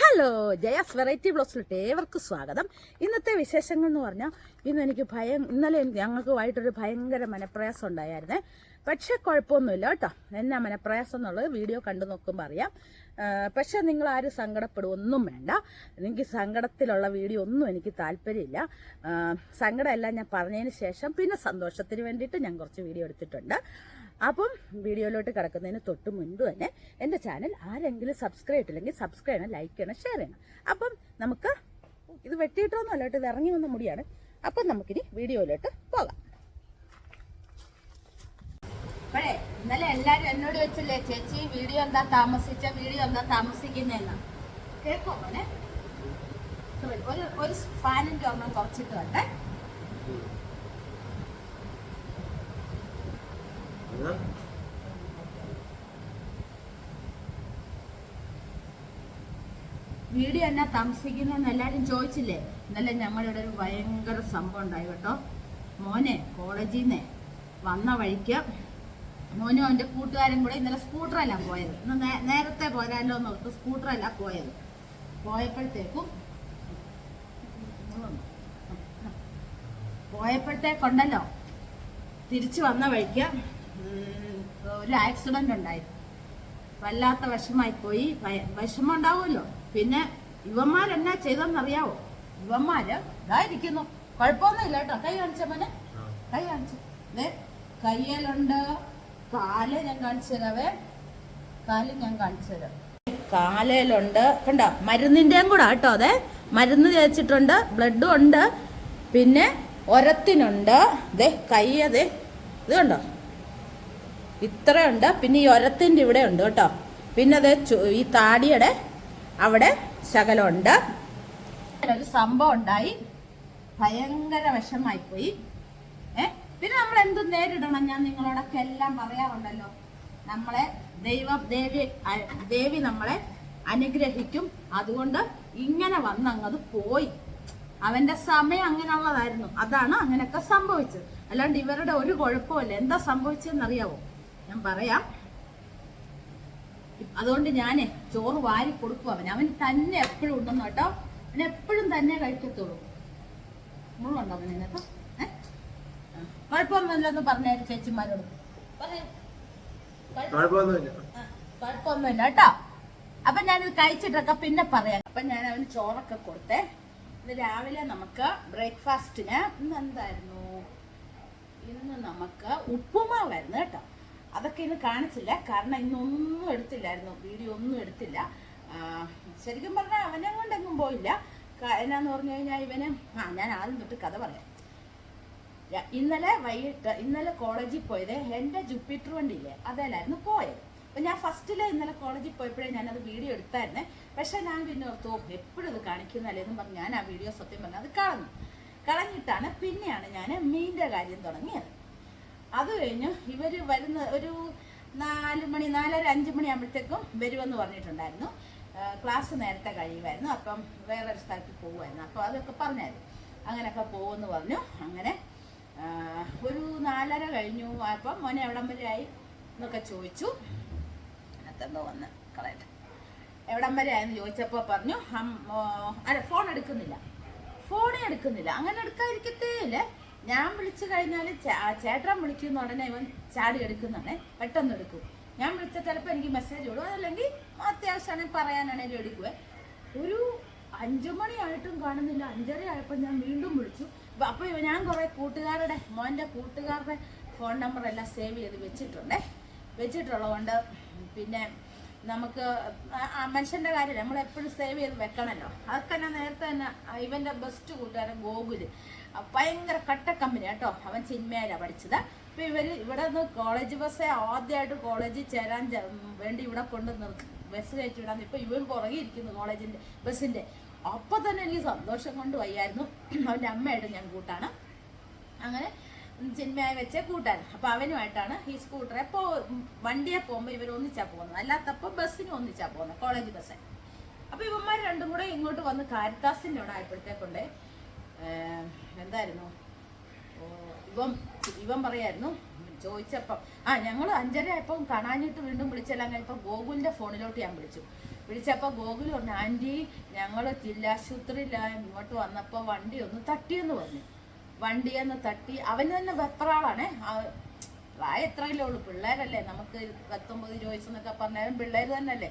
Hello Jaya's variety ബ്ലോഗ്സിലോട്ട് ഏവർക്കും സ്വാഗതം. ഇന്നത്തെ വിശേഷങ്ങൾ എന്ന് പറഞ്ഞാൽ ഇന്ന് എനിക്ക് ഭയം ഇന്നലെ ഞങ്ങൾക്ക് വൈകിട്ടൊരു ഭയങ്കര മനപ്രയാസം ഉണ്ടായിരുന്നേ. പക്ഷെ കുഴപ്പമൊന്നുമില്ല കേട്ടോ. എന്നാ മനപ്രയാസം എന്നുള്ളത് വീഡിയോ കണ്ടു നോക്കുമ്പോൾ അറിയാം. പക്ഷേ നിങ്ങൾ ആരും സങ്കടപ്പെടുവൊന്നും വേണ്ട. എനിക്ക് സങ്കടത്തിലുള്ള വീഡിയോ ഒന്നും എനിക്ക് താല്പര്യമില്ല. സങ്കടമെല്ലാം ഞാൻ പറഞ്ഞതിന് ശേഷം പിന്നെ സന്തോഷത്തിന് വേണ്ടിയിട്ട് ഞാൻ കുറച്ച് വീഡിയോ എടുത്തിട്ടുണ്ട്. അപ്പം വീഡിയോയിലോട്ട് കിടക്കുന്നതിന് തൊട്ട് മുൻപ് തന്നെ എന്റെ ചാനൽ ആരെങ്കിലും സബ്സ്ക്രൈബ് ചെയ്തിട്ടില്ലെങ്കിൽ സബ്സ്ക്രൈബ് ചെയ്യണം ലൈക്ക് ചെയ്യണം ഷെയർ ചെയ്യണം. അപ്പം നമുക്ക് ഇത് വെട്ടിയിട്ടൊന്നും അല്ല ഇത് ഇറങ്ങി വന്ന മുടിയാണ്. അപ്പം നമുക്കിനി വീഡിയോയിലോട്ട് പോകാം. അപ്പോഴേ ഇന്നലെ എല്ലാരും എന്നോട് വെച്ചല്ലേ ചേച്ചി വീഡിയോ എന്താ താമസിച്ച വീഡിയോ എന്താ താമസിക്കുന്നതെന്ന് കേൾക്കോ മോനെ? ഒരു ഒരു ഫാനിന്റെ ഒന്നും കുറച്ചിട്ട് കണ്ടേ വീഡിയോ എന്നാ താമസിക്കുന്നതെന്ന് എല്ലാരും ചോദിച്ചില്ലേ? ഇന്നലെ ഞങ്ങളുടെ ഒരു ഭയങ്കര സംഭവം ഉണ്ടായി കേട്ടോ. മോനെ കോളേജിൽ നിന്ന് വന്ന വഴിക്ക് മോനും അവന്റെ കൂട്ടുകാരും കൂടെ ഇന്നലെ സ്കൂട്ടറല്ല പോയത്. ഇന്ന് നേരത്തെ പോരാല്ലോ എന്ന് ഓർത്ത് സ്കൂട്ടറല്ല പോയത്. പോയപ്പോഴത്തേക്കും പോയപ്പോഴത്തേക്കുണ്ടല്ലോ തിരിച്ചു വന്ന വഴിക്ക് ഒരു ആക്സിഡന്റ് ഉണ്ടായി. വല്ലാത്ത വിഷമായി പോയി. വിഷമം ഉണ്ടാവുമല്ലോ. പിന്നെ ഇവന്മാരെന്നാ ചെയ്തെന്നറിയാവോ ഇവന്മാര് ഇതായിരിക്കുന്നു കുഴപ്പമൊന്നുമില്ല കേട്ടോ. കൈ കാണിച്ച മോനെ. കൈ കാണിച്ചു. കയ്യിലുണ്ട്. കാൽ ഞാൻ കാണിച്ചു തരാവേ. കാൽ ഞാൻ കാണിച്ചു തരാം. കാലയിലുണ്ട് കണ്ടോ? മരുന്നിന്റെയും കൂടെ കേട്ടോ അതെ മരുന്ന് തേച്ചിട്ടുണ്ട്. ബ്ലഡും ഉണ്ട്. പിന്നെ ഒരത്തിനുണ്ട്. ദേ കൈ അതെ ഇത് കണ്ടോ? ഇത്രയുണ്ട്. പിന്നെ ഈ ഒരത്തിന്റെ ഇവിടെ ഉണ്ട് കേട്ടോ. പിന്നെ അതെ ഈ താടിയുടെ അവിടെ ശകലമുണ്ട്. ഒരു സംഭവം ഉണ്ടായി. ഭയങ്കര വിഷമായി പോയി ഏ? പിന്നെ നമ്മൾ എന്തും നേരിടണം. ഞാൻ നിങ്ങളോടൊക്കെ എല്ലാം പറയാറുണ്ടല്ലോ. നമ്മളെ ദൈവം ദേവി ദേവി നമ്മളെ അനുഗ്രഹിക്കും. അതുകൊണ്ട് ഇങ്ങനെ വന്നങ്ങത് പോയി. അവന്റെ സമയം അങ്ങനെയുള്ളതായിരുന്നു. അതാണ് അങ്ങനെയൊക്കെ സംഭവിച്ചത്. അല്ലാണ്ട് ഇവരുടെ ഒരു കുഴപ്പമില്ല എന്താ സംഭവിച്ചതെന്ന് അറിയാവോ ഞാൻ പറയാം. അതുകൊണ്ട് ഞാൻ ചോറ് വാരി കൊടുക്കും അവൻ അവൻ തന്നെ എപ്പോഴും ഉണ്ടെന്ന് കേട്ടോ. അവൻ എപ്പോഴും തന്നെ കഴിക്കത്തുള്ളൂ. മുള്ളുണ്ടോ അവൻ ഇതിനകത്ത്? ഏ? പറഞ്ഞ കുഴപ്പമൊന്നുമില്ലെന്ന് പറഞ്ഞേ ചേച്ചിമാരോട്. കുഴപ്പമൊന്നുമില്ല കേട്ടോ. അപ്പൊ ഞാനിത് കഴിച്ചിട്ടൊക്കെ പിന്നെ പറയാം. അപ്പൊ ഞാൻ അവന് ചോറൊക്കെ കൊടുത്തേ. ഇന്ന് രാവിലെ നമുക്ക് ബ്രേക്ക്ഫാസ്റ്റിന് ഇന്ന് എന്തായിരുന്നു? ഇന്ന് നമുക്ക് ഉപ്പുമാവായിരുന്നു കേട്ടോ. അതൊക്കെ ഇന്ന് കാണിച്ചില്ല. കാരണം ഇന്നൊന്നും എടുത്തില്ലായിരുന്നു. വീഡിയോ ഒന്നും എടുത്തില്ല. ശരിക്കും പറഞ്ഞാൽ അവനെ കൊണ്ടെങ്ങും പോയില്ല. എന്നാന്ന് പറഞ്ഞു കഴിഞ്ഞാൽ ഇവന് ആ ഞാൻ ആദ്യം തൊട്ട് കഥ പറയാം. ഇന്നലെ വൈകിട്ട് ഇന്നലെ കോളേജിൽ പോയത് എന്റെ ജുപ്പിറ്റർ വണ്ടിയില്ലേ അതല്ലായിരുന്നു പോയത്. അപ്പം ഞാൻ ഫസ്റ്റിൽ ഇന്നലെ കോളേജിൽ പോയപ്പോഴേ ഞാനത് വീഡിയോ എടുത്തായിരുന്നേ. പക്ഷേ ഞാൻ പിന്നെ ഓർത്തു എപ്പോഴും ഇത് കാണിക്കുന്നല്ലേ എന്ന് പറഞ്ഞ് ഞാൻ ആ വീഡിയോ സത്യം പറഞ്ഞാൽ അത് കളഞ്ഞു. കളഞ്ഞിട്ടാണ് പിന്നെയാണ് ഞാൻ മീന്റെ കാര്യം തുടങ്ങിയത്. അത് കഴിഞ്ഞ് ഇവർ വരുന്ന ഒരു നാല് മണി നാലര അഞ്ച് മണി ആകുമ്പോഴത്തേക്കും വരുമെന്ന് പറഞ്ഞിട്ടുണ്ടായിരുന്നു. ക്ലാസ് നേരത്തെ കഴിയുമായിരുന്നു. അപ്പം വേറൊരു സ്ഥലത്ത് പോകുമായിരുന്നു. അപ്പോൾ അതൊക്കെ പറഞ്ഞായിരുന്നു. അങ്ങനെയൊക്കെ പോകുമെന്ന് പറഞ്ഞു. അങ്ങനെ ഒരു നാലര കഴിഞ്ഞു. അപ്പം മോനെ എവിടം വരെ ആയി എന്നൊക്കെ ചോദിച്ചു. അതെന്തോ വന്ന് കളയട്ടെ. എവിടം വരെ ആയെന്ന് ചോദിച്ചപ്പോൾ പറഞ്ഞു അല്ല ഫോൺ എടുക്കുന്നില്ല. ഫോണേ എടുക്കുന്നില്ല. അങ്ങനെ എടുക്കാതിരിക്കത്തേ ഇല്ല. ഞാൻ വിളിച്ചു കഴിഞ്ഞാൽ ചേട്ടൻ വിളിക്കുന്ന ഉടനെ ഇവൻ ചാടി എടുക്കുന്നതാണേ പെട്ടെന്ന് എടുക്കും. ഞാൻ വിളിച്ച ചിലപ്പോൾ എനിക്ക് മെസ്സേജ് വിടും അതല്ലെങ്കിൽ അത്യാവശ്യമാണെങ്കിൽ പറയാനാണെങ്കിൽ എടുക്കുവേ. ഒരു അഞ്ചു മണിയായിട്ടും കാണുന്നില്ല. അഞ്ചര ആയപ്പോൾ ഞാൻ വീണ്ടും വിളിച്ചു. അപ്പോൾ ഞാൻ കുറേ കൂട്ടുകാരുടെ മോന്റെ കൂട്ടുകാരുടെ ഫോൺ നമ്പർ എല്ലാം സേവ് ചെയ്ത് വെച്ചിട്ടുണ്ടേ. വെച്ചിട്ടുള്ളതുകൊണ്ട് പിന്നെ നമുക്ക് മനുഷ്യന്റെ കാര്യം നമ്മൾ എപ്പോഴും സേവ് ചെയ്ത് വെക്കണമല്ലോ അതൊക്കെ ഞാൻ നേരത്തെ തന്നെ ഇവന്റെ ബെസ്റ്റ് കൂട്ടുകാരൻ ഗോകുൽ. ഭയങ്കര കട്ട കമ്പനി കേട്ടോ അവൻ ചിന്മയിലാണ് പഠിച്ചത്. അപ്പൊ ഇവർ ഇവിടെ നിന്ന് കോളേജ് ബസ്സേ ആദ്യമായിട്ട് കോളേജിൽ ചേരാൻ വേണ്ടി ഇവിടെ കൊണ്ട് നിർത്തി ബസ് കയറ്റി വിടാന്ന് ഇപ്പൊ ഇവൻ പുറകെ ഇരിക്കുന്നു കോളേജിന്റെ ബസ്സിന്റെ അപ്പൊ തന്നെ എനിക്ക് സന്തോഷം കൊണ്ട് വയ്യായിരുന്നു. അവന്റെ അമ്മയായിട്ട് ഞാൻ കൂട്ടാണ്. അങ്ങനെ ചിന്മയായി വെച്ച കൂട്ടാൻ അപ്പൊ അവനുമായിട്ടാണ് ഈ സ്കൂട്ടറെ പോ വണ്ടിയെ പോകുമ്പോൾ ഇവർ ഒന്നിച്ചാ പോകുന്നത്. അല്ലാത്തപ്പോ ബസ്സിന് ഒന്നിച്ചാ പോകുന്നത് കോളേജ് ബസ് അപ്പൊ ഇവന്മാർ രണ്ടും കൂടെ ഇങ്ങോട്ട് വന്ന് കാരിത്താസിന്റെ അവിടെ ആയപ്പോഴത്തേക്കൊണ്ട് എന്തായിരുന്നു? ഇവൻ ഇവൻ പറയായിരുന്നു ചോദിച്ചപ്പം ആ ഞങ്ങൾ അഞ്ചര ആയപ്പം കാണാനിട്ട് വീണ്ടും വിളിച്ചല്ല കഴിഞ്ഞപ്പോൾ ഗോകുലിന്റെ ഫോണിലോട്ട് ഞാൻ വിളിച്ചു. വിളിച്ചപ്പോൾ ഗോകുൽ പറഞ്ഞു ആന്റി ഞങ്ങൾ ജില്ലാശുപത്രിയിലാണ് ഇങ്ങോട്ട് വന്നപ്പോൾ വണ്ടി ഒന്ന് തട്ടിയെന്ന് പറഞ്ഞു. വണ്ടിയെന്ന് തട്ടി അവൻ തന്നെ വെപ്രാളാണേ. പ്രായം എത്രയല്ലേ ഉള്ളൂ? പിള്ളേരല്ലേ. നമുക്ക് പത്തൊമ്പത് ഇരുപത് വയസ്സെന്നൊക്കെ പറഞ്ഞാലും പിള്ളേർ തന്നെയല്ലേ.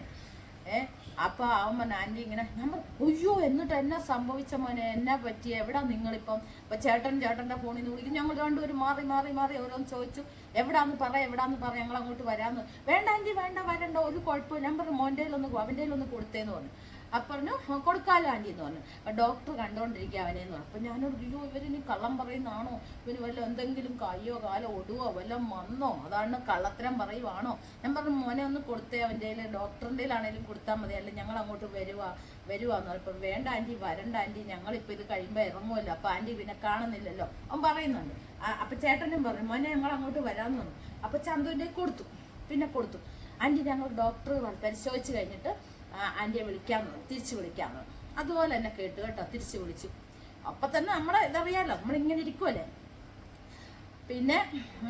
ഏ അപ്പൊ അവൻ പറഞ്ഞു ആന്റി ഇങ്ങനെ നമ്മൾ ഒയ്യോ എന്നിട്ട് എന്നാ സംഭവിച്ച മോനെ? എന്നാ പറ്റി എവിടാ നിങ്ങളിപ്പം? ഇപ്പൊ ചേട്ടൻ ചേട്ടന്റെ ഫോണിൽ നിന്ന് വിളിക്കും. ഞങ്ങൾ രണ്ടുപേരും മാറി മാറി മാറി ഓരോന്ന് ചോദിച്ചു. എവിടാന്ന് പറ എവിടാന്ന് പറ? ഞങ്ങൾ അങ്ങോട്ട് വരാന്ന്. വേണ്ട ആന്റി വേണ്ട വരണ്ട. ഒരു കുഴപ്പമില്ല. പറഞ്ഞു മോന്റെ ഒന്ന് അവന്റെ ഒന്ന് കൊടുത്തേന്ന് പറഞ്ഞു. അപ്പൊ പറഞ്ഞു കൊടുക്കാലാണ്ടി എന്ന് പറഞ്ഞു. അപ്പൊ ഡോക്ടർ കണ്ടോണ്ടിരിക്കുക അവനെന്ന് പറഞ്ഞു. അപ്പൊ ഞാനോട് അയ്യോ ഇവരിനി കള്ളം പറയുന്നതാണോ? ഇവന് വല്ല എന്തെങ്കിലും കയ്യോ കാലോ ഒടുവോ വല്ല വന്നോ അതാണ് കള്ളത്തരം പറയുവാണോ? ഞാൻ പറഞ്ഞു മോനെ ഒന്ന് കൊടുത്തേ അവന്റെ ഡോക്ടറിന്റെ ആണെങ്കിലും കൊടുത്താൽ മതി. അല്ല ഞങ്ങൾ അങ്ങോട്ട് വരുവാ വരുവാന്ന് പറഞ്ഞു. ഇപ്പം വേണ്ട ആന്റി വരണ്ട ആന്റി ഞങ്ങളിപ്പോൾ ഇത് കഴിയുമ്പോൾ ഇറങ്ങുമല്ലോ. അപ്പോൾ ആന്റി പിന്നെ കാണുന്നില്ലല്ലോ. അവൻ പറയുന്നുണ്ട്. അപ്പൊ ചേട്ടനും പറഞ്ഞു മോനെ ഞങ്ങൾ അങ്ങോട്ട് വരാന്ന് പറഞ്ഞു. അപ്പൊ ചന്തുവിന്റെ കൊടുത്തു. പിന്നെ കൊടുത്തു. ആന്റി ഞങ്ങൾ ഡോക്ടർ പരിശോധിച്ച് കഴിഞ്ഞിട്ട് ആന്റിയെ വിളിക്കാമെന്ന് തിരിച്ച് വിളിക്കാമെന്ന് അതുപോലെ തന്നെ കേട്ടു കേട്ടോ തിരിച്ചു വിളിച്ചു. അപ്പൊ തന്നെ നമ്മളെ ഇതറിയാലോ നമ്മളിങ്ങനെ ഇരിക്കുമല്ലേ പിന്നെ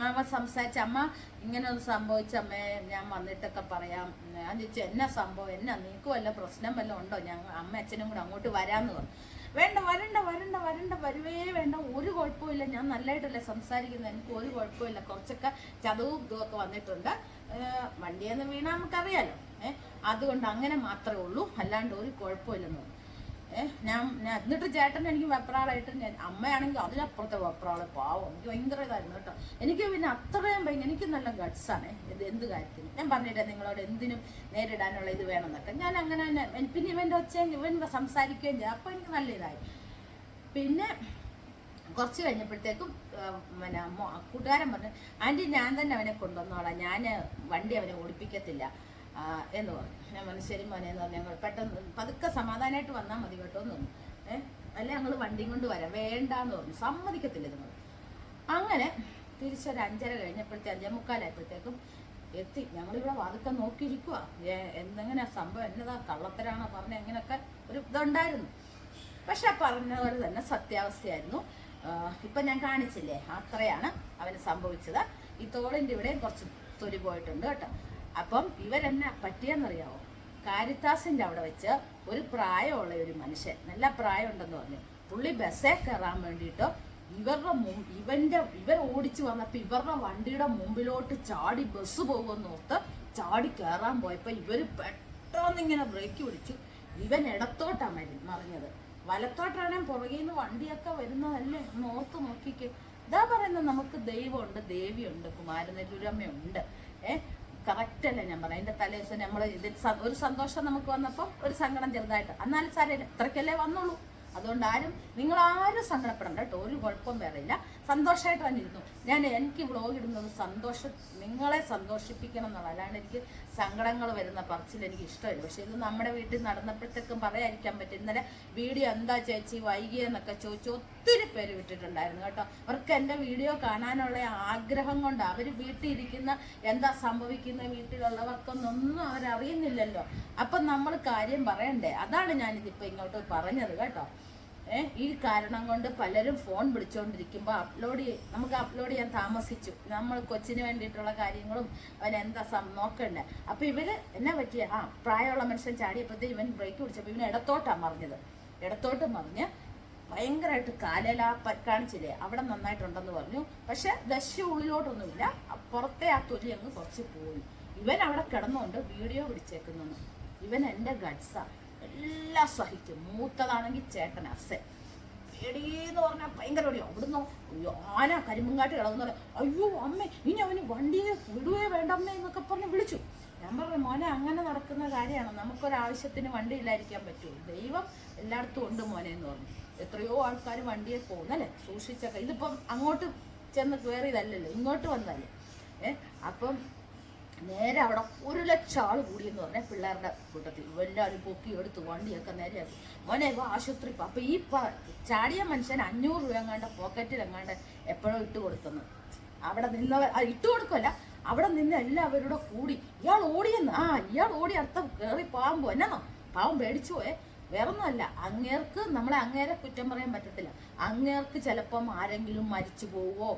അവൻ സംസാരിച്ച അമ്മ ഇങ്ങനെ ഒന്ന് സംഭവിച്ച അമ്മേ ഞാൻ വന്നിട്ടൊക്കെ പറയാം. ഞാൻ ചോദിച്ചു എന്നാ സംഭവം? എന്നാ നിനക്ക് വല്ല പ്രശ്നം വല്ലതും ഉണ്ടോ? ഞാൻ അമ്മ അച്ഛനും കൂടെ അങ്ങോട്ട് വരാമെന്ന് പറഞ്ഞു. വേണ്ട വരണ്ട വരണ്ട വരണ്ട വരുവേ വേണ്ട. ഒരു കുഴപ്പമില്ല ഞാൻ നല്ലതായിട്ടല്ലേ സംസാരിക്കുന്നത് എനിക്ക് ഒരു കുഴപ്പമില്ല കുറച്ചൊക്കെ ചതവും ഇതുമൊക്കെ വന്നിട്ടുണ്ട്. വണ്ടിയെന്ന് വീണാൽ നമുക്കറിയാലോ. അതുകൊണ്ട് അങ്ങനെ മാത്രമേ ഉള്ളൂ. അല്ലാണ്ട് ഒരു കുഴപ്പമില്ലെന്ന് പറഞ്ഞു ഞാൻ ഞാൻ എന്നിട്ട് ചേട്ടൻ എനിക്ക് വെപ്രാളായിട്ട് ഞാൻ അമ്മയാണെങ്കിൽ അതിനപ്പുറത്തെ വെപ്രാൾ. പാവം. എനിക്ക് ഭയങ്കര ഇതായിരുന്നു കേട്ടോ. എനിക്ക് പിന്നെ അത്രയും ഭയങ്കര എനിക്ക് നല്ല ഗട്ട്സാണ് ഇത് എന്ത് കാര്യത്തിന്. ഞാൻ പറഞ്ഞിട്ടേ നിങ്ങളോട് എന്തിനും നേരിടാനുള്ള ഇത് വേണമെന്നൊക്കെ. ഞാൻ അങ്ങനെ തന്നെ പിന്നെ ഇവന്റെ ഒച്ചയും ഇവൻ സംസാരിക്കുകയും ചെയ്തു. അപ്പോൾ എനിക്ക് നല്ല ഇതായി. പിന്നെ കുറച്ച് കഴിഞ്ഞപ്പോഴത്തേക്കും പിന്നെ കൂട്ടുകാരൻ പറഞ്ഞു ആന്റി ഞാൻ തന്നെ അവനെ കൊണ്ടുവന്നോളാം. ഞാൻ വണ്ടി അവനെ ഓടിപ്പിക്കത്തില്ല. എന്ന് പറഞ്ഞു. ഞാൻ പറഞ്ഞു മോനെ എന്ന് പറഞ്ഞു. ഞങ്ങൾ പെട്ടെന്ന് പതുക്കെ സമാധാനമായിട്ട് വന്നാൽ മതി കേട്ടോ എന്ന് പറഞ്ഞു. ഏഹ് അല്ലെ ഞങ്ങൾ വണ്ടിയും കൊണ്ട് വരാം. വേണ്ടാന്ന് പറഞ്ഞു. സമ്മതിക്കത്തില്ല നിങ്ങൾ അങ്ങനെ തിരിച്ചൊരു അഞ്ചര കഴിഞ്ഞപ്പോഴത്തെ അഞ്ചേ മുക്കാലായപ്പോഴത്തേക്കും എത്തി. ഞങ്ങളിവിടെ വാതുക്ക നോക്കിയിരിക്കുക എന്തെങ്ങനെ സംഭവം? എന്നതാ കള്ളത്തരാണോ പറഞ്ഞ? എങ്ങനെയൊക്കെ ഒരു ഇതുണ്ടായിരുന്നു. പക്ഷെ പറഞ്ഞ തന്നെ സത്യാവസ്ഥയായിരുന്നു. ഇപ്പം ഞാൻ കാണിച്ചില്ലേ? അത്രയാണ് അവന് സംഭവിച്ചത്. ഈ തോളിന്റെ ഇവിടെയും കുറച്ച് തൊലി പോയിട്ടുണ്ട് കേട്ടോ. അപ്പം ഇവരെന്നെ പറ്റിയെന്നറിയാവോ? കാരിത്താസിന്റെ അവിടെ വെച്ച് ഒരു പ്രായമുള്ള ഒരു മനുഷ്യൻ നല്ല പ്രായമുണ്ടെന്ന് പറഞ്ഞു. പുള്ളി ബസ്സേ കയറാൻ വേണ്ടിയിട്ട് ഇവരുടെ ഇവന്റെ ഇവർ ഓടിച്ചു വന്നപ്പോൾ ഇവരുടെ വണ്ടിയുടെ മുമ്പിലോട്ട് ചാടി ബസ് പോകുമെന്ന് ഓർത്ത് ചാടി കയറാൻ പോയപ്പോൾ ഇവർ പെട്ടെന്ന് ഇങ്ങനെ ബ്രേക്ക് പിടിച്ചു. ഇവൻ ഇടത്തോട്ടാ മരി മറിഞ്ഞത്. വലത്തോട്ടാണെങ്കിൽ പുറകിൽ നിന്ന് വണ്ടിയൊക്കെ വരുന്നതല്ലേ? ഒന്ന് ഓർത്ത് നോക്കിക്ക്. ഇതാ പറയുന്നത് നമുക്ക് ദൈവമുണ്ട് ദേവിയുണ്ട് കുമാരനെല്ലൂരമ്മയുണ്ട്. ഏ കറക്റ്റ് അല്ലേ ഞാൻ പറയാം അതിന്റെ തലേശ്വരം നമ്മൾ ഇതിൽ ഒരു സന്തോഷം നമുക്ക് വന്നപ്പോൾ ഒരു സങ്കടം ചെറുതായിട്ട്. എന്നാലും സാരമില്ല ഇത്രയ്ക്കല്ലേ വന്നുള്ളൂ അതുകൊണ്ട് ആരും നിങ്ങൾ ആരും സങ്കടപ്പെടണ്ട കേട്ടോ. ഒരു കുഴപ്പം വേറെ ഇല്ല. സന്തോഷമായിട്ട് തന്നെ ഇരുന്നു ഞാൻ എനിക്ക് വ്ളോഗ് ഇടുന്നത് സന്തോഷം നിങ്ങളെ സന്തോഷിപ്പിക്കണം എന്നുള്ള അല്ലാണ്ട് എനിക്ക് സങ്കടങ്ങൾ വരുന്ന പറച്ചിൽ എനിക്ക് ഇഷ്ടമില്ല പക്ഷെ ഇത് നമ്മുടെ വീട്ടിൽ നടന്നപ്പോഴത്തേക്കും പറയാതിരിക്കാൻ പറ്റും ഇന്നലെ വീഡിയോ എന്താ ചേച്ചി വൈകിയെന്നൊക്കെ ചോദിച്ചു ഒത്തിരി പേര് വിട്ടിട്ടുണ്ടായിരുന്നു കേട്ടോ. അവർക്ക് എന്റെ വീഡിയോ കാണാനുള്ള ആഗ്രഹം കൊണ്ട് അവർ വീട്ടിൽ ഇരിക്കുന്ന എന്താ സംഭവിക്കുന്ന വീട്ടിലുള്ളവർക്കൊന്നൊന്നും അവരറിയുന്നില്ലല്ലോ. അപ്പം നമ്മൾ കാര്യം പറയണ്ടേ? അതാണ് ഞാനിതിപ്പോൾ ഇങ്ങോട്ട് പറഞ്ഞത് കേട്ടോ. ഈ കാരണം കൊണ്ട് പലരും ഫോൺ വിളിച്ചുകൊണ്ടിരിക്കുമ്പോൾ അപ്ലോഡ് നമുക്ക് അപ്ലോഡ് ചെയ്യാൻ താമസിച്ചു. നമ്മൾ കൊച്ചിന് വേണ്ടിയിട്ടുള്ള കാര്യങ്ങളും അവൻ എന്താ നോക്കണ്ടേ. അപ്പം ഇവർ എന്നാ പറ്റിയ? ആ പ്രായമുള്ള മനുഷ്യൻ ചാടിയപ്പോഴത്തേ ഇവൻ ബ്രേക്ക് പിടിച്ചപ്പോൾ ഇവൻ ഇടത്തോട്ടാണ് മറിഞ്ഞത്. ഇടത്തോട്ട് മറിഞ്ഞ് ഭയങ്കരമായിട്ട് കാലല കാണിച്ചില്ലേ അവിടെ നന്നായിട്ടുണ്ടെന്ന് പറഞ്ഞു. പക്ഷെ ദശ ഉള്ളിലോട്ടൊന്നുമില്ല. പുറത്തെ ആ തൊലി അങ്ങ് കുറച്ച് പോയി. ഇവൻ അവിടെ കിടന്നുകൊണ്ട് വീഡിയോ പിടിച്ചേക്കുന്നു ഇവൻ എന്റെ ഗഡ്സാ എല്ലാം സഹിക്കും. മൂത്തതാണെങ്കിൽ ചേട്ടൻ അസെ. പേടിയെന്ന് പറഞ്ഞാൽ ഭയങ്കര പേടിയോ അവിടുന്ന് ആന കരിമ്പുങ്കാട്ട് കിടന്നു അയ്യോ അമ്മ ഇനി അവന് വണ്ടിയെ വിടുവേ വേണ്ടമ്മേ എന്നൊക്കെ പറഞ്ഞ് വിളിച്ചു. ഞാൻ പറഞ്ഞു മോനെ അങ്ങനെ നടക്കുന്ന കാര്യമാണ്. നമുക്കൊരാവശ്യത്തിന് വണ്ടി ഇല്ലായിരിക്കാൻ പറ്റുമോ ദൈവം എല്ലായിടത്തും ഉണ്ട് മോനെ എന്ന് പറഞ്ഞു. എത്രയോ ആൾക്കാർ വണ്ടിയെ പോകുന്നല്ലേ? സൂക്ഷിച്ചൊക്കെ. ഇതിപ്പം അങ്ങോട്ട് ചെന്ന് കയറിയതല്ലല്ലോ ഇങ്ങോട്ട് വന്നതല്ലേ ഏഹ് അപ്പം നേരെ അവിടെ ഒരു ലക്ഷം ആൾ കൂടിയെന്ന് പറഞ്ഞാൽ പിള്ളേരുടെ കൂട്ടത്തിൽ. എല്ലാവരും പൊക്കി എടുത്ത് വണ്ടിയൊക്കെ നേരെയാക്കി മോനെ ആശുപത്രി അപ്പൊ ഈ ചാടിയ മനുഷ്യൻ അഞ്ഞൂറ് രൂപ എങ്ങാണ്ട് പോക്കറ്റിൽ എങ്ങാണ്ട് എപ്പോഴും ഇട്ട് കൊടുക്കുന്നു. അവിടെ നിന്നവർ ഇട്ട് കൊടുക്കല്ല അവിടെ നിന്ന് എല്ലാവരുടെ കൂടി ഇയാൾ ഓടിയെന്ന് ആ ഇയാൾ ഓടി അർത്ഥം കയറി പാവം പോ എന്നാന്നോ? പാവം പേടിച്ചു പോയേ. വേറൊന്നുമല്ല അങ്ങേർക്ക് നമ്മളെ അങ്ങേരെ കുറ്റം പറയാൻ പറ്റത്തില്ല. അങ്ങേർക്ക് ചിലപ്പം ആരെങ്കിലും മരിച്ചു പോവോ?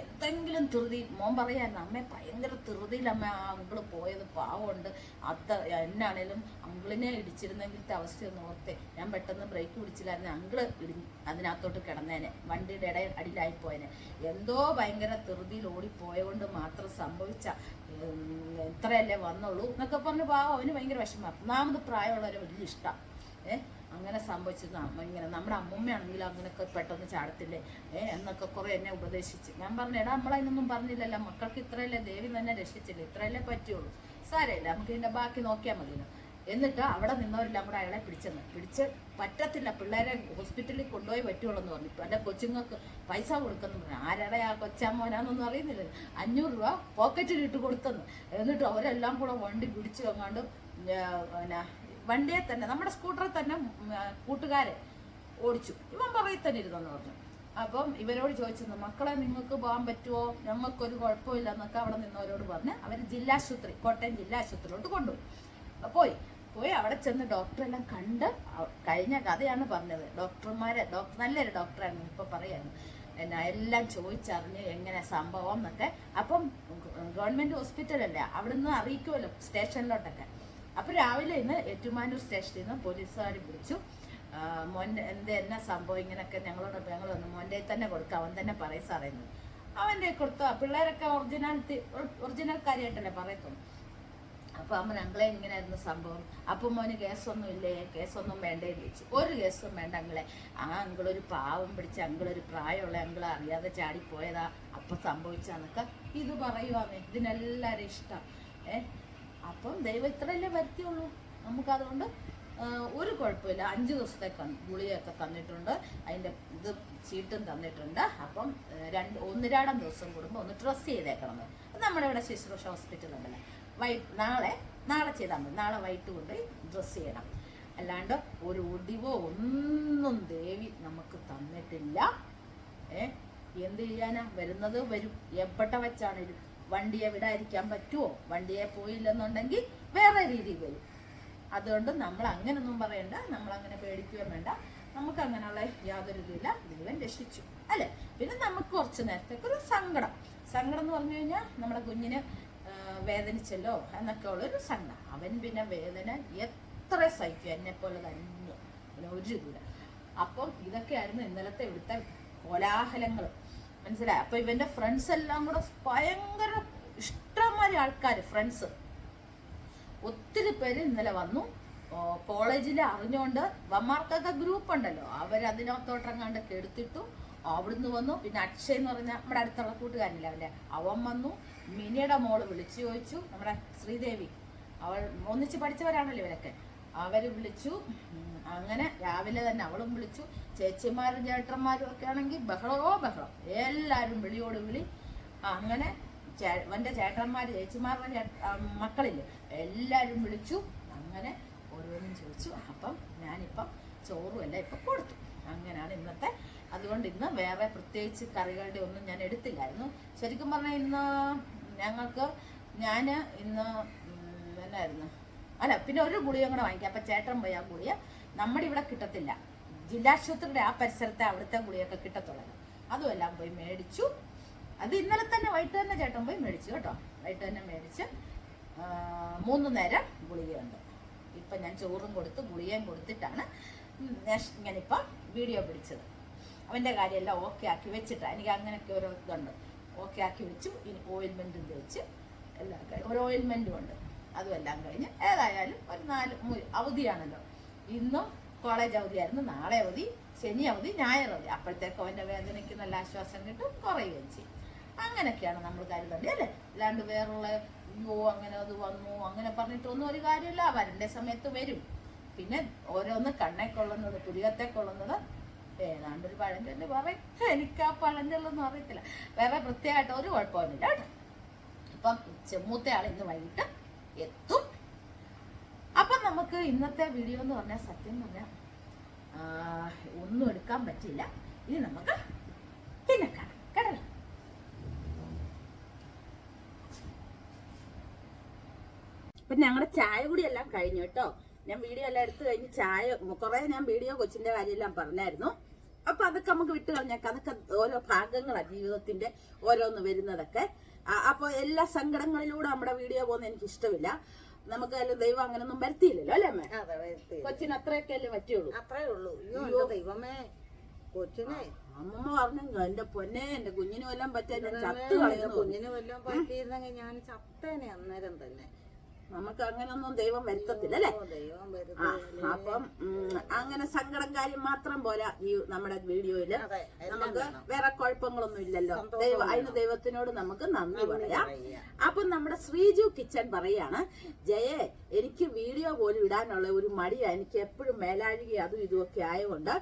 എന്തെങ്കിലും ധൃതി. മോൻ പറയാൻ അമ്മ ഭയങ്കര ധൃതിയിൽ അമ്മ ആ അങ്കിൾ പോയത് പാവമുണ്ട്. അത്ത എന്നാണേലും അങ്കിളിനെ ഇടിച്ചിരുന്നെങ്കിലത്തെ അവസ്ഥയൊന്ന് ഓർത്തേ. ഞാൻ പെട്ടെന്ന് ബ്രേക്ക് പിടിച്ചില്ലായിരുന്നു. അങ്കിൾ ഇടിഞ്ഞ് അതിനകത്തോട്ട് കിടന്നേനെ. വണ്ടിയുടെ ഇടയിൽ അടിയിലായിപ്പോയനെ. എന്തോ ഭയങ്കര ധൃതിയിൽ ഓടിപ്പോയതുകൊണ്ട് മാത്രം സംഭവിച്ച ഇത്രയല്ലേ വന്നുള്ളൂ എന്നൊക്കെ പറഞ്ഞ് പാവം. അവന് ഭയങ്കര വിഷമം. ഒന്നാമത് പ്രായമുള്ളവരെ വലിയ ഇഷ്ടം. ഏ അങ്ങനെ സംഭവിച്ചത് ഇങ്ങനെ നമ്മുടെ അമ്മൂമ്മയാണെങ്കിൽ അങ്ങനെയൊക്കെ പെട്ടെന്ന് ചാടത്തില്ലേ? ഏ എന്നൊക്കെ കുറെ എന്നെ ഉപദേശിച്ച്. ഞാൻ പറഞ്ഞു എടാ നമ്മളതിനൊന്നും പറഞ്ഞില്ലല്ലോ. മക്കൾക്ക് ഇത്രയല്ലേ ദേവി തന്നെ രക്ഷിച്ചില്ല? ഇത്രയല്ലേ പറ്റുള്ളൂ. സാരമില്ല നമുക്ക് ഇതിന്റെ ബാക്കി നോക്കിയാൽ മതിയല്ലോ. എന്നിട്ട് അവിടെ നിന്നവരെല്ലാം കൂടെ അയാളെ പിടിച്ചെന്ന്. പിടിച്ച് പറ്റത്തില്ല പിള്ളേരെ ഹോസ്പിറ്റലിൽ കൊണ്ടുപോയി പറ്റുള്ളൂ എന്ന് പറഞ്ഞു എന്റെ കൊച്ചുങ്ങൾക്ക് പൈസ കൊടുക്കുന്നു പറഞ്ഞു. ആരുടെ ആ കൊച്ചാമോനാന്നൊന്നും അറിയുന്നില്ല അഞ്ഞൂറ് രൂപ പോക്കറ്റിൽ ഇട്ട് കൊടുത്തെന്ന്. എന്നിട്ട് അവരെല്ലാം കൂടെ വണ്ടി പിടിച്ചു എങ്ങാണ്ട് പിന്നെ വണ്ടിയെ തന്നെ നമ്മുടെ സ്കൂട്ടറിൽ തന്നെ കൂട്ടുകാരെ ഓടിച്ചു. ഇവൻ പറയിൽ തന്നെ ഇരുന്നെന്ന് പറഞ്ഞു. അപ്പം ഇവരോട് ചോദിച്ചിരുന്നു മക്കളെ നിങ്ങൾക്ക് പോകാൻ പറ്റുമോ ഞങ്ങൾക്കൊരു കുഴപ്പമില്ല എന്നൊക്കെ അവിടെ നിന്നവരോട് പറഞ്ഞ് അവർ ജില്ലാശുപത്രി കോട്ടയം ജില്ലാശുപത്രിയിലോട്ട് കൊണ്ടുപോയി. പോയി. പോയി അവിടെ ചെന്ന് ഡോക്ടറെല്ലാം കണ്ട് കഴിഞ്ഞ കഥയാണ് പറഞ്ഞത്. ഡോക്ടർമാരെ ഡോക്ടർ നല്ലൊരു ഡോക്ടറായിരുന്നു. ഇപ്പം പറയായിരുന്നു എന്നാ എല്ലാം ചോദിച്ചറിഞ്ഞ് എങ്ങനെ സംഭവം എന്നൊക്കെ. അപ്പം ഗവൺമെന്റ് ഹോസ്പിറ്റലല്ലേ അവിടുന്ന് അറിയിക്കുമല്ലോ സ്റ്റേഷനിലോട്ടൊക്കെ. അപ്പൊ രാവിലെ ഇന്ന് ഏറ്റുമാനൂർ സ്റ്റേഷനിൽ നിന്ന് പോലീസുകാർ വിളിച്ചു. മോന്റെ എന്ത് എന്നാ സംഭവം ഇങ്ങനെയൊക്കെ ഞങ്ങളോട് ഞങ്ങൾ വന്നു. മോന്റെ തന്നെ കൊടുക്കുക അവൻ തന്നെ പറയും സാറേന്ന് അവന്റെ കൊടുത്തു. പിള്ളേരൊക്കെ ഒറിജിനാലിറ്റി ഒറിജിനൽ കാര്യമായിട്ടല്ലേ പറയത്തുള്ളൂ. അപ്പൊ അമ്മ ഞങ്ങളെ ഇങ്ങനെയായിരുന്നു സംഭവം. അപ്പൊ മോന് കേസൊന്നും ഇല്ലേ? കേസൊന്നും വേണ്ടേ ചോദിച്ചു. ഒരു കേസും വേണ്ട അങ്ങളെ. ആ അങ്കിളൊരു പാവം പിടിച്ച അങ്കിളൊരു പ്രായമുള്ള അങ്കിളെ അറിയാതെ ചാടിപ്പോയതാ. അപ്പൊ സംഭവിച്ചാന്നൊക്കെ ഇത് പറയുവാന്ന് ഇതിനെല്ലാരും ഇഷ്ടം. ഏ? അപ്പം ദൈവം ഇത്രയല്ലേ വരുത്തിയുള്ളൂ. നമുക്കതുകൊണ്ട് ഒരു കുഴപ്പമില്ല. അഞ്ച് ദിവസത്തെ ഗുളികയൊക്കെ തന്നിട്ടുണ്ട്. അതിന്റെ ഇത് ചീട്ടും തന്നിട്ടുണ്ട്. അപ്പം രണ്ട് ഒന്നിരാടം ദിവസം കൂടുമ്പോൾ ഒന്ന് ഡ്രസ്സ് ചെയ്തേക്കണം അത് നമ്മുടെ ഇവിടെ ശുശ്രൂഷ ഹോസ്പിറ്റൽ ഉണ്ടല്ലോ. വൈ നാളെ നാളെ ചെയ്താൽ മതി. നാളെ വൈകിട്ട് കൊണ്ട് ഡ്രസ്സ് ചെയ്യണം. അല്ലാണ്ട് ഒരു ഒടിവോ ഒന്നും ദേവി നമുക്ക് തന്നിട്ടില്ല. ഏ? എന്ത് ചെയ്യാനാ? വരുന്നത് വരും. എവിടെ വെച്ചാണേലും വണ്ടിയെ വിടാതിരിക്കാൻ പറ്റുമോ വണ്ടിയെ പോയില്ലെന്നുണ്ടെങ്കിൽ വേറെ രീതിയിൽ വരും. അതുകൊണ്ട് നമ്മൾ അങ്ങനൊന്നും പറയണ്ട നമ്മൾ അങ്ങനെ പേടിക്കുകയും വേണ്ട. നമുക്ക് അങ്ങനെയുള്ള യാതൊരു ഇതില്ല ദൈവം രക്ഷിച്ചു. അല്ലേ? പിന്നെ നമുക്ക് കുറച്ച് നേരത്തേക്ക് ഒരു സങ്കടം. സങ്കടം എന്ന് പറഞ്ഞു കഴിഞ്ഞാൽ നമ്മുടെ കുഞ്ഞിന് വേദനിച്ചല്ലോ എന്നൊക്കെ ഉള്ളൊരു സങ്കടം. അവൻ പിന്നെ വേദന എത്ര സഹിക്കും. എന്നെ പോലെ തന്നെ. പിന്നെ ഒരു ഇതില്ല അപ്പം ഇതൊക്കെയായിരുന്നു ഇന്നലത്തെ ഇവിടുത്തെ കോലാഹലങ്ങൾ. മനസ്സിലായി? അപ്പൊ ഇവന്റെ ഫ്രണ്ട്സ് എല്ലാം കൂടെ ഭയങ്കര ഇഷ്ടംമാതിരി ആൾക്കാർ ഫ്രണ്ട്സ് ഒത്തിരി പേര് ഇന്നലെ വന്നു. കോളേജിൽ അറിഞ്ഞുകൊണ്ട് വന്മാർക്കൊക്കെ ഗ്രൂപ്പ് ഉണ്ടല്ലോ. അവരതിനകത്തോട്ടങ്ങാണ്ടൊക്കെ കെടുത്തിട്ടു. അവിടുന്ന് വന്നു. പിന്നെ അക്ഷയ് എന്ന് പറഞ്ഞ നമ്മുടെ അടുത്തുള്ള കൂട്ടുകാരനില്ല അവന്റെ? അവൻ വന്നു. മിനിയുടെ മോൾ വിളിച്ചു ചോദിച്ചു. നമ്മുടെ ശ്രീദേവി. അവൾ ഒന്നിച്ച് പഠിച്ചവരാണല്ലോ ഇവരൊക്കെ. അവർ വിളിച്ചു. അങ്ങനെ രാവിലെ തന്നെ അവളും വിളിച്ചു. ചേച്ചിമാരും ചേട്ടന്മാരും ഒക്കെ ആണെങ്കിൽ ബഹളമോ ബഹളം. എല്ലാവരും വിളിയോട് വിളി. അങ്ങനെ അവന്റെ ചേട്ടന്മാർ ചേച്ചിമാരുടെ മക്കളില്ലേ? എല്ലാവരും വിളിച്ചു. അങ്ങനെ ഓരോന്നും ചോദിച്ചു. അപ്പം ഞാനിപ്പം ചോറും എല്ലാം ഇപ്പം കൊടുത്തു. അങ്ങനെയാണ് ഇന്നത്തെ. അതുകൊണ്ട് ഇന്ന് വേറെ പ്രത്യേകിച്ച് കറികളുടെ ഒന്നും ഞാൻ എടുത്തില്ലായിരുന്നു. ശരിക്കും പറഞ്ഞാൽ ഇന്ന് ഞങ്ങൾക്ക് ഞാൻ ഇന്ന് എന്നായിരുന്നു? അല്ല പിന്നെ ഒരു ഗുളിക കൂടെ വാങ്ങിക്കാം. അപ്പം ചേട്ടൻ പോയി ആ ഗുളിക. നമ്മുടെ ഇവിടെ കിട്ടത്തില്ല. ജില്ലാശുപത്രിയുടെ ആ പരിസരത്തെ അവിടുത്തെ ഗുളിയൊക്കെ കിട്ടത്തുള്ളത് അതുമെല്ലാം പോയി മേടിച്ചു. അത് ഇന്നലെ തന്നെ വൈകിട്ട് തന്നെ ചേട്ടൻ പോയി മേടിച്ചു കേട്ടോ. വൈകിട്ട് തന്നെ മേടിച്ച് മൂന്ന് നേരം ഗുളികയുണ്ട്. ഇപ്പം ഞാൻ ചോറും കൊടുത്ത് ഗുളികയും കൊടുത്തിട്ടാണ് ഇങ്ങനെ വീഡിയോ പിടിച്ചത്. അവന്റെ കാര്യമെല്ലാം ഓക്കെ ആക്കി വെച്ചിട്ടാണ് എനിക്ക് അങ്ങനെയൊക്കെ ഓരോ ഇതുണ്ട്. ഓക്കെ ആക്കി വെച്ചു. ഇനി ഓയിൽമെന്റും തേച്ച് എല്ലാം ഒരു ഓയിൽമെന്റും ഉണ്ട്. അതുമെല്ലാം കഴിഞ്ഞ് ഏതായാലും ഒരു നാല് അവധിയാണല്ലോ. ഇന്നും കോളേജ് അവധിയായിരുന്നു. നാളെ അവധി ശനി അവധി ഞായർ അവധി. അപ്പോഴത്തേക്കും അവന്റെ വേദനയ്ക്ക് നല്ല ആശ്വാസം കിട്ടും കുറയുകയും ചെയ്യും. അങ്ങനെയൊക്കെയാണ് നമ്മൾ കരുതേണ്ടത് അല്ലേ? അല്ലാണ്ട് വേറുള്ള അയ്യോ അങ്ങനെ അത് വന്നു അങ്ങനെ പറഞ്ഞിട്ടൊന്നും ഒരു കാര്യമില്ല. വരണ്ട സമയത്ത് വരും. പിന്നെ ഓരോന്ന് കണ്ണെ കൊള്ളുന്നത് പുരികത്തെ കൊള്ളുന്നത്. ഏതാണ്ട് ഒരു പഴഞ്ചൊല്ല് പറയും. എനിക്ക് ആ പഴഞ്ചൊല്ലൊന്നും അറിയത്തില്ല. വേറെ വൃത്തിയായിട്ട് ഒരു കുഴപ്പമൊന്നുമില്ല കേട്ടോ. അപ്പം ചെമ്മൂത്ത ആൾ ഇന്ന് വൈകിട്ട് എത്തും. അപ്പം നമുക്ക് ഇന്നത്തെ വീഡിയോ എന്ന് പറഞ്ഞാൽ സത്യം പറഞ്ഞാൽ ഒന്നും എടുക്കാൻ പറ്റില്ല ഇനി നമുക്ക് പിന്നെ കാണാം. കേട്ടല്ലോ ഞങ്ങളുടെ ചായ കൂടി എല്ലാം കഴിഞ്ഞു കേട്ടോ. ഞാൻ വീഡിയോ എല്ലാം എടുത്തു കഴിഞ്ഞ് ചായ കുറെ ഞാൻ വീഡിയോ കൊച്ചിന്റെ കാര്യമെല്ലാം പറഞ്ഞായിരുന്നു. അപ്പൊ അതൊക്കെ നമുക്ക് വിട്ടു കളഞ്ഞേക്കാം. അതൊക്കെ ഓരോ ഭാഗങ്ങളാണ് ജീവിതത്തിന്റെ ഓരോന്ന് വരുന്നതൊക്കെ. അപ്പോൾ അപ്പൊ എല്ലാ സങ്കടങ്ങളിലൂടെ നമ്മുടെ വീഡിയോ പോകുന്ന എനിക്ക് ഇഷ്ടമില്ല. നമുക്ക് അതിൽ ദൈവം അങ്ങനൊന്നും വരുത്തിയില്ലല്ലോ അല്ലേ അമ്മേ? കൊച്ചിന് അത്രയൊക്കെ അല്ലേ പറ്റുള്ളൂ? അത്രേ ഉള്ളൂ. ദൈവമേ കൊച്ചിനെ. അമ്മമ്മ പറഞ്ഞു എന്റെ പൊന്നെ എന്റെ കുഞ്ഞിനും എല്ലാം പറ്റാൻ ഞാൻ ചത്തു കളയുന്നു. കുഞ്ഞിന് വല്ലതും പറ്റിയിരുന്നെങ്കിൽ ഞാൻ ചത്തേനെ അന്നേരം തന്നെ. നമുക്ക് അങ്ങനൊന്നും ദൈവം വരുത്തത്തില്ല അല്ലേ? അപ്പം അങ്ങനെ സങ്കടം കാര്യം മാത്രം പോരാ ഈ നമ്മുടെ വീഡിയോയിൽ. നമുക്ക് വേറെ കുഴപ്പങ്ങളൊന്നും ഇല്ലല്ലോ. ദൈവം അതിന് ദൈവത്തിനോട് നമുക്ക് നന്ദി പറയാം. അപ്പം നമ്മുടെ ശ്രീജു കിച്ചൻ പറയാണ് ജയെ എനിക്ക് വീഡിയോ പോലും ഇടാനുള്ള ഒരു മടിയാ. എനിക്ക് എപ്പോഴും മേലാഴിക അതും ഇതുമൊക്കെ ആയതുകൊണ്ട്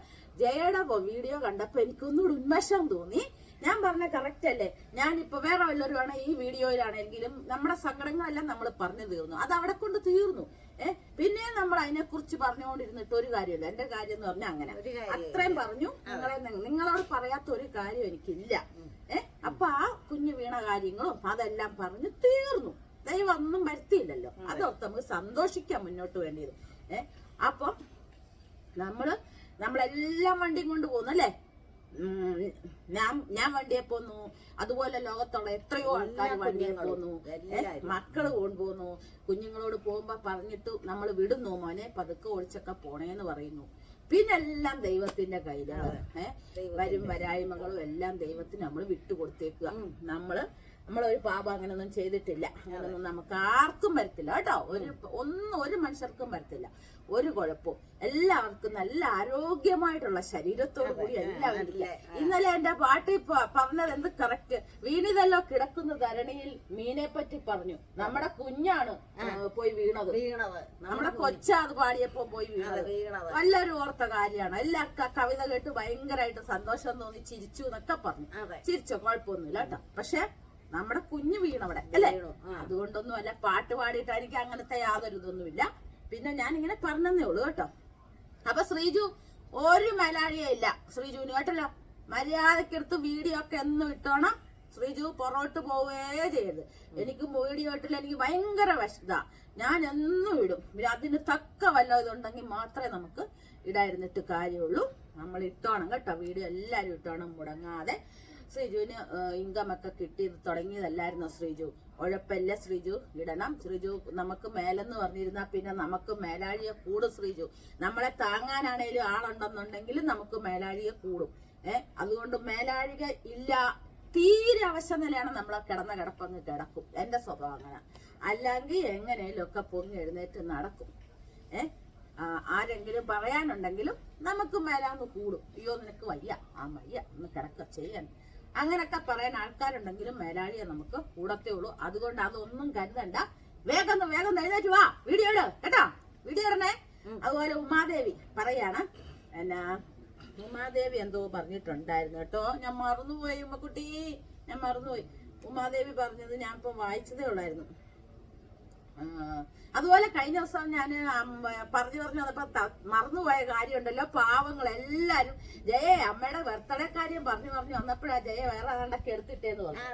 ജയയുടെ വീഡിയോ കണ്ടപ്പോ എനിക്കൊന്നുകൂടി ഉന്മേഷം തോന്നി. ഞാൻ പറഞ്ഞ കറക്റ്റ് അല്ലേ? ഞാനിപ്പോ വേറെ വല്ലവരുമാണ് ഈ വീഡിയോയിലാണെങ്കിലും നമ്മുടെ സങ്കടങ്ങളെല്ലാം നമ്മൾ പറഞ്ഞു തീർന്നു. അത് അവിടെ കൊണ്ട് തീർന്നു. ഏഹ് പിന്നെ നമ്മൾ അതിനെ കുറിച്ച് പറഞ്ഞുകൊണ്ടിരുന്നിട്ട് ഒരു കാര്യമില്ല. എന്റെ കാര്യം എന്ന് പറഞ്ഞാൽ അങ്ങനെ. അത്രയും പറഞ്ഞു. നിങ്ങളെ നിങ്ങളോട് പറയാത്ത ഒരു കാര്യം എനിക്കില്ല. ഏഹ് അപ്പൊ ആ കുഞ്ഞു വീണ കാര്യങ്ങളും അതെല്ലാം പറഞ്ഞു തീർന്നു. ദൈവം ഒന്നും വരുത്തിയില്ലല്ലോ. അതോർത്ത് നമുക്ക് സന്തോഷിക്കാൻ മുന്നോട്ട് വേണ്ടിയത്. ഏഹ് അപ്പൊ നമ്മൾ നമ്മളെല്ലാം വണ്ടിയും കൊണ്ട് പോകുന്നു അല്ലേ? ഞാൻ ഞാൻ വണ്ടിയെ പോന്നു. അതുപോലെ ലോകത്തുള്ള എത്രയോ ആൾക്കാർ വണ്ടിയെ പോന്നു. മക്കൾ കൊണ്ടുപോകുന്നു കുഞ്ഞുങ്ങളോട് പോകുമ്പോ പറഞ്ഞിട്ട് നമ്മൾ വിടുന്നു മോനെ പതുക്കെ ഒഴിച്ചൊക്കെ പോണേന്ന് പറയുന്നു. പിന്നെ എല്ലാം ദൈവത്തിന്റെ കയ്യിലാണ്. ഏഹ് വരും വരായ്മകളും എല്ലാം ദൈവത്തിന് നമ്മൾ വിട്ടുകൊടുത്തേക്കുക. നമ്മൾ നമ്മളൊരു പാപം അങ്ങനൊന്നും ചെയ്തിട്ടില്ല. അങ്ങനൊന്നും നമുക്ക് ആർക്കും വരത്തില്ല. കേട്ടോ? ഒരു ഒന്നും ഒരു മനുഷ്യർക്കും വരത്തില്ല. ഒരു കുഴപ്പവും. എല്ലാവർക്കും നല്ല ആരോഗ്യമായിട്ടുള്ള ശരീരത്തോടു കൂടി എല്ലാവരും. ഇന്നലെ എന്റെ പാട്ടി പറഞ്ഞത് എന്ത് കറക്റ്റ് വീണിതല്ലോ കിടക്കുന്ന ധരണിയിൽ മീനെ പറ്റി പറഞ്ഞു. നമ്മുടെ കുഞ്ഞാണ് പോയി വീണത്. വീണത്. നമ്മുടെ കൊച്ചാത് പാടിയപ്പോ പോയി വീണത്. വീണത്. നല്ലൊരു ഓർത്ത കാര്യമാണ്. എല്ലാ കവിത കേട്ട് ഭയങ്കരമായിട്ട് സന്തോഷം തോന്നി ചിരിച്ചു എന്നൊക്കെ പറഞ്ഞു. ചിരിച്ചോ കുഴപ്പമൊന്നുമില്ല കേട്ടോ. പക്ഷെ നമ്മുടെ കുഞ്ഞു വീണവിടെ അല്ലേ? അതുകൊണ്ടൊന്നും അല്ല പാട്ട് പാടിയിട്ടായിരിക്കും അങ്ങനത്തെ യാതൊരു ഇതൊന്നുമില്ല പിന്നെ ഞാൻ ഇങ്ങനെ പറഞ്ഞതേ ഉള്ളൂ കേട്ടോ. അപ്പൊ ശ്രീജു ഒരു മലാഴിയ ഇല്ല. ശ്രീജുവിന് കേട്ടല്ലോ. മര്യാദക്കെടുത്ത് വീഡിയോ ഒക്കെ എന്നും ഇട്ടോണം. ശ്രീജു പുറോട്ട് പോവേ ചെയ്ത് എനിക്ക് വീഡിയോ ഇട്ടില്ല എനിക്ക് ഭയങ്കര വിഷത. ഞാൻ എന്നും ഇടും. അതിന് തക്ക വല്ല ഇതുണ്ടെങ്കിൽ മാത്രമേ നമുക്ക് ഇടായിരുന്നിട്ട് കാര്യമുള്ളൂ. നമ്മൾ ഇട്ടോണം കേട്ടോ. വീഡിയോ എല്ലാവരും ഇട്ടോണം. മുടങ്ങാതെ. ശ്രീജുവിന് ഇൻകം ഒക്കെ കിട്ടി തുടങ്ങിയതല്ലായിരുന്നോ ശ്രീജു? ഉഴപ്പല്ല ശ്രീജു? ഇടണം. ശ്രീജു നമുക്ക് മേലെന്ന് പറഞ്ഞിരുന്നാ പിന്നെ നമുക്ക് മേലാഴിയെ കൂടും ശ്രീജു. നമ്മളെ താങ്ങാനാണേലും ആളുണ്ടെന്നുണ്ടെങ്കിൽ നമുക്ക് മേലാഴിയെ കൂടും. ഏർ അതുകൊണ്ട് മേലാഴിക ഇല്ല. തീരെ അവശ നിലയാണ് നമ്മളെ കിടന്ന കിടപ്പങ്ങ് കിടക്കും. എന്റെ സ്വഭാവം അങ്ങനെ. അല്ലെങ്കിൽ എങ്ങനെയും ഒക്കെ പൊങ്ങി എഴുന്നേറ്റ് നടക്കും. ഏർ ആരെങ്കിലും പറയാനുണ്ടെങ്കിലും നമുക്ക് മേലാന്ന് കൂടും. അയ്യോ നിനക്ക് വയ്യ. ആ വയ്യ. ഒന്ന് കിടക്ക. ചെയ്യാൻ. അങ്ങനൊക്കെ പറയാൻ ആൾക്കാരുണ്ടെങ്കിലും മേലാളിയെ നമുക്ക് കൂടത്തേ ഉള്ളൂ. അതുകൊണ്ട് അതൊന്നും കരുതണ്ട. വേഗം വേഗം എഴുന്നേറ്റ് വാ. വീഡിയോ ഇട് കേട്ടോ? വീഡിയോ ഇടണേ. അതുപോലെ ഉമാദേവി പറയാണ്. എന്നാ ഉമാദേവി എന്തോ പറഞ്ഞിട്ടുണ്ടായിരുന്നു കേട്ടോ. ഞാൻ മറന്നുപോയി ഉമ്മക്കുട്ടി. ഞാൻ മറന്നുപോയി. ഉമാദേവി പറഞ്ഞത് ഞാൻ ഇപ്പൊ വായിച്ചതേ ഉള്ളായിരുന്നു. അതുപോലെ കഴിഞ്ഞ ദിവസം ഞാൻ പറഞ്ഞു പറഞ്ഞു വന്നപ്പോ മറന്നുപോയ മറന്നുപോയ കാര്യമുണ്ടല്ലോ പാവങ്ങൾ എല്ലാരും ജയ അമ്മയുടെ ബർത്ത്ഡേ കാര്യം പറഞ്ഞു പറഞ്ഞു വന്നപ്പോഴാ ജയ വേറെ ഏതാണ്ടൊക്കെ എടുത്തിട്ടേന്ന് പറഞ്ഞു?